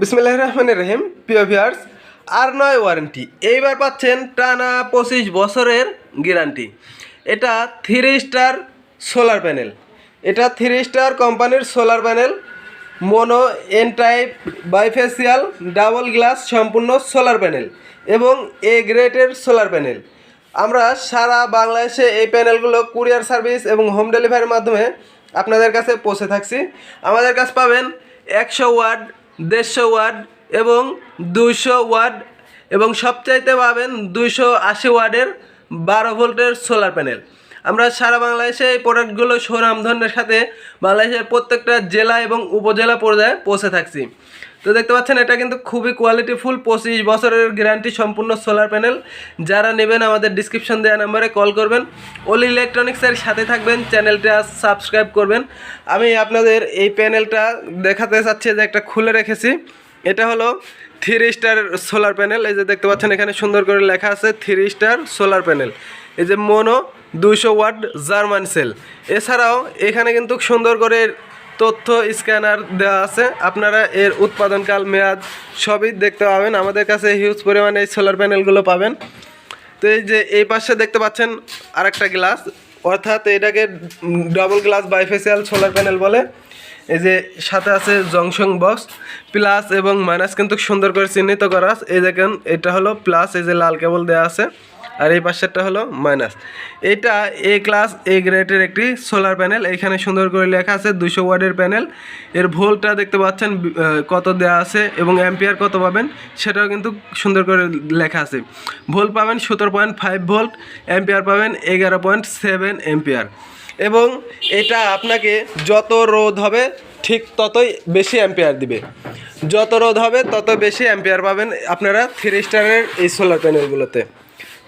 বিসমিল্লাহ রহমান রহিম, প্রিয় ভিউয়ার্স আর নয় ওয়ারেন্টি এইবার পাচ্ছেন টানা পঁচিশ বছরের গ্যারান্টি এটা থ্রি স্টার সোলার প্যানেল এটা থ্রি স্টার কোম্পানির solar panel mono N type bifacial double glass সম্পূর্ণ সোলার প্যানেল এবং এ গ্রেটের সোলার প্যানেল আমরা সারা বাংলাদেশে এই প্যানেলগুলো কুরিয়ার সার্ভিস এবং হোম ডেলিভারির মাধ্যমে আপনাদের কাছে পৌঁছে থাকছি। আমাদের কাছে পাবেন একশো ওয়াট দেড়শো ওয়ার্ড এবং দুইশো ওয়ার্ড এবং সবচাইতে পাবেন দুইশো আশি ওয়ার্ডের বারো ভোল্টের সোলার প্যানেল। আমরা সারা বাংলাদেশে এই প্রোডাক্টগুলো সুনামধনের সাথে বাংলাদেশের প্রত্যেকটা জেলা এবং উপজেলা পর্যায়ে পৌঁছে থাকছি। তো দেখতে পাচ্ছেন, এটা কিন্তু খুবই কোয়ালিটিফুল পঁচিশ বছরের গ্যারান্টি সম্পূর্ণ সোলার প্যানেল যারা নেবেন, আমাদের ডিসক্রিপশন দেওয়া নাম্বারে কল করবেন। ওলি ইলেকট্রনিক্সের সাথে থাকবেন চ্যানেলটা সাবস্ক্রাইব করবেন। আমি আপনাদের এই প্যানেলটা দেখাতে চাচ্ছি, যে একটা খুলে রেখেছি। এটা হলো থ্রি স্টার সোলার প্যানেল এই যে দেখতে পাচ্ছেন, এখানে সুন্দর করে লেখা আছে থ্রি স্টার সোলার প্যানেল এই যে মোনো দুইশো ওয়াট জার্মান সেল। এছাড়াও এখানে কিন্তু সুন্দর করে তথ্য স্ক্যানার দেওয়া আছে। আপনারা এর উৎপাদনকাল, মেয়াদ সবই দেখতে পাবেন। আমাদের কাছে হিউজ পরিমাণে এই সোলার প্যানেলগুলো পাবেন। তো এই যে এই পাশে দেখতে পাচ্ছেন আরেকটা গ্লাস অর্থাৎ এটাকে double glass bifacial solar panel বলে। এই যে সাথে আছে জংশন বক্স প্লাস এবং মাইনাস কিন্তু সুন্দর করে চিহ্নিত করা এই দেখেন, এটা হলো প্লাস এই যে লাল কেবল দেওয়া আছে। আর এই পাশেরটা হলো মাইনাস। এটা এ ক্লাস এ গ্রেডের একটি সোলার প্যানেল এখানে সুন্দর করে লেখা আছে দুশো ওয়ার্ডের প্যানেল এর ভোল্টটা দেখতে পাচ্ছেন কত দেওয়া আছে এবং অ্যাম্পিয়ার কত পাবেন, সেটাও কিন্তু সুন্দর করে লেখা আছে। ভোল্ট পাবেন সতেরো পয়েন্ট ফাইভ ভোল্ট অ্যাম্পিয়ার পাবেন এগারো পয়েন্ট সেভেন অ্যাম্পিয়ার এবং এটা আপনাকে যত রোদ হবে, ঠিক ততই বেশি অ্যাম্পিয়ার দিবে। যত রোদ হবে, তত বেশি অ্যাম্পিয়ার পাবেন আপনারা থ্রি স্টারের এই সোলার প্যানেলগুলোতে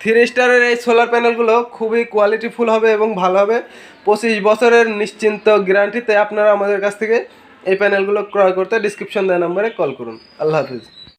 থ্রি স্টারের এই সোলার প্যানেলগুলো খুবই কোয়ালিটিফুল হবে এবং ভালো হবে। পঁচিশ বছরের নিশ্চিন্ত গ্যারান্টিতে আপনারা আমাদের কাছ থেকে এই প্যানেলগুলো ক্রয় করতে ডিসক্রিপশন দেওয়া নম্বরে কল করুন। আল্লাহ হাফিজ।